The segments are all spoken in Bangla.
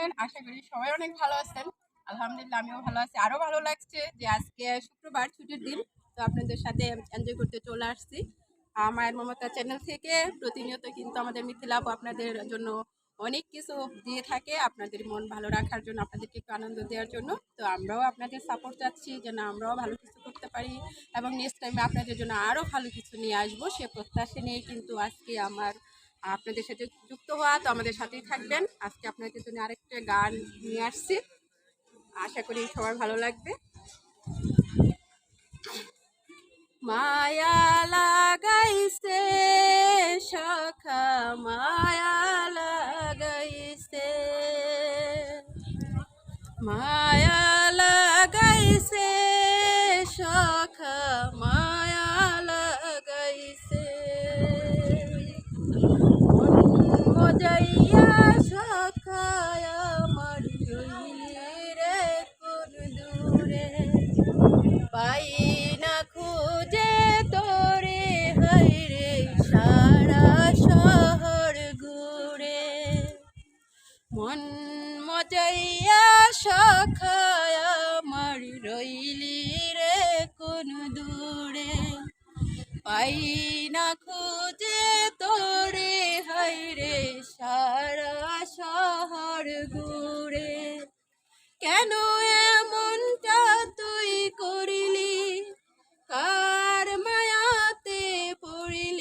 আছেন? আশা করি সবাই অনেক ভালো আছেন। আলহামদুলিল্লাহ, আমিও ভালো আছি। আরও ভালো লাগছে যে আজকে শুক্রবার, ছুটির দিন, তো আপনাদের সাথে এনজয় করতে চলে আসছি। মায়ের মমতা চ্যানেল থেকে প্রতিনিয়ত কিন্তু আমাদের মিথিলা আপু আপনাদের জন্য অনেক কিছু দিয়ে থাকে। আপনাদের মন ভালো রাখার জন্য, আপনাদেরকে একটু আনন্দ দেওয়ার জন্য। তো আমরাও আপনাদের সাপোর্ট চাচ্ছি, যেন আমরাও ভালো কিছু করতে পারি। এবং নেক্সট টাইমে আপনাদের জন্য আরও ভালো কিছু নিয়ে আসব। সে প্রত্যাশা নিয়ে কিন্তু আজকে আমার আপনাদের সাথে যুক্ত হওয়া তো আমাদের সাথেই থাকবেন। আজকে আপনাদের জন্য আরেকটা গান নিয়ে আসছি। আশা করি সবার ভালো লাগবে। মায়া লাগাইছে সখা মায়া লাগাইছে। মায়া লাগাইছে সখা সখায় আমার রইলি রে কোন দূরে। পাই না খুঁজে তোরে হাইরে সারা শহর ঘুরে। কেন এমনটা তুই করিলি? কার মায়াতে পড়িলি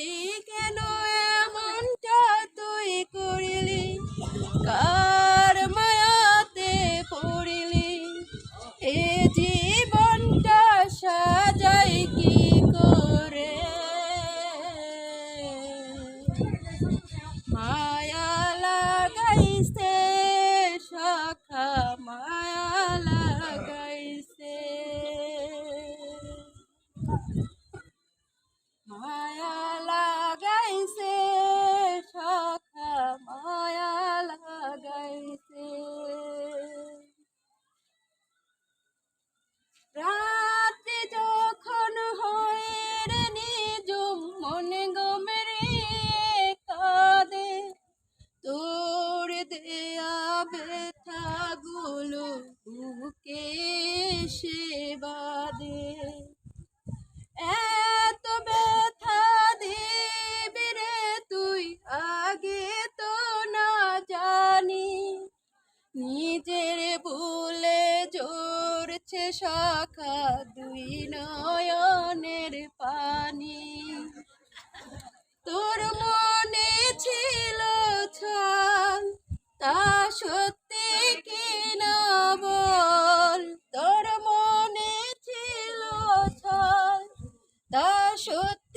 মন গমরে কাঁদে। তোর দেয়া ব্যথা গুলো বুকে সে বাদে এত ব্যথা দিবি রে তুই, আগে তো না জানি। নিজের ভুলে জোরছে শাখা দুই নয়নের পানি। তোর মনে ছিল ছল তা সত্যি কি বল? তোর মনে ছিল ছল তা সত্যি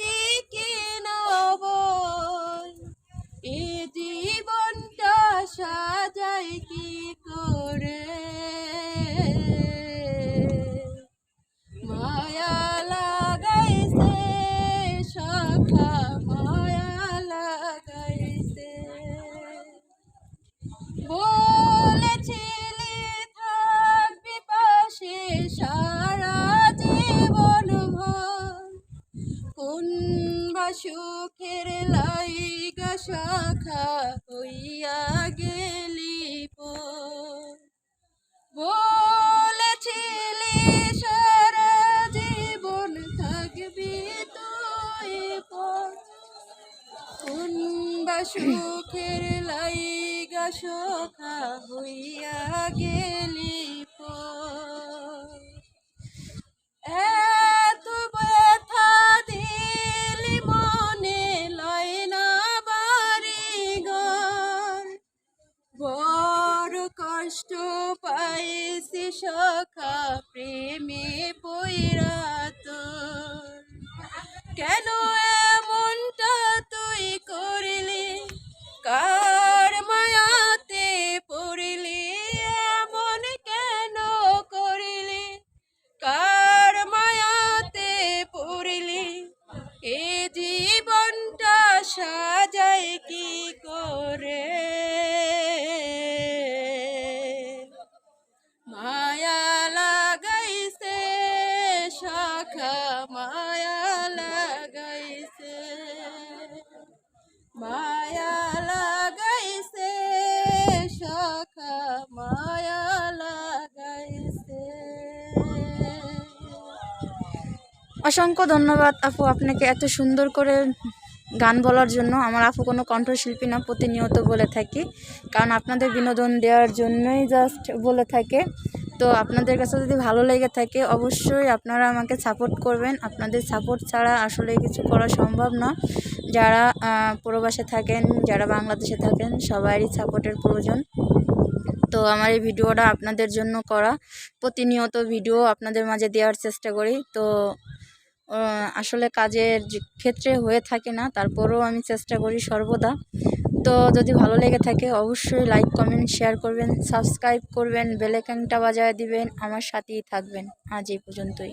সুখের লাইগা শাখা হইয়া গেলি বলেছিলি সারা জীবন থাকবি তুই কোন সুখের লাইগা সখা হইয়া গেলি কষ্ট পাইছি সখা প্রেমে পৈরাত কেন অসংখ্য ধন্যবাদ আপু, আপনাকে এত সুন্দর করে গান বলার জন্য। আমার আপু কোনো কণ্ঠশিল্পী না, প্রতিনিয়ত বলে থাকি। কারণ আপনাদের বিনোদন দেওয়ার জন্যই জাস্ট বলে থাকে। তো আপনাদের কাছে যদি ভালো লেগে থাকে, অবশ্যই আপনারা আমাকে সাপোর্ট করবেন। আপনাদের সাপোর্ট ছাড়া আসলে কিছু করা সম্ভব না। যারা প্রবাসে থাকেন, যারা বাংলাদেশে থাকেন, সবারই সাপোর্টের প্রয়োজন। তো আমার এই ভিডিওটা আপনাদের জন্য করা। প্রতিনিয়ত ভিডিও আপনাদের মাঝে দেওয়ার চেষ্টা করি। তো আসলে কাজের ক্ষেত্রে হয়ে থাকে না, তারপরেও আমি চেষ্টা করি সর্বদা। তো যদি ভালো লেগে থাকে, অবশ্যই লাইক, কমেন্ট, শেয়ার করবেন, সাবস্ক্রাইব করবেন বেলেকানটা বাজায় দিবেন, আমার সাথেই থাকবেন। আজ এই পর্যন্তই।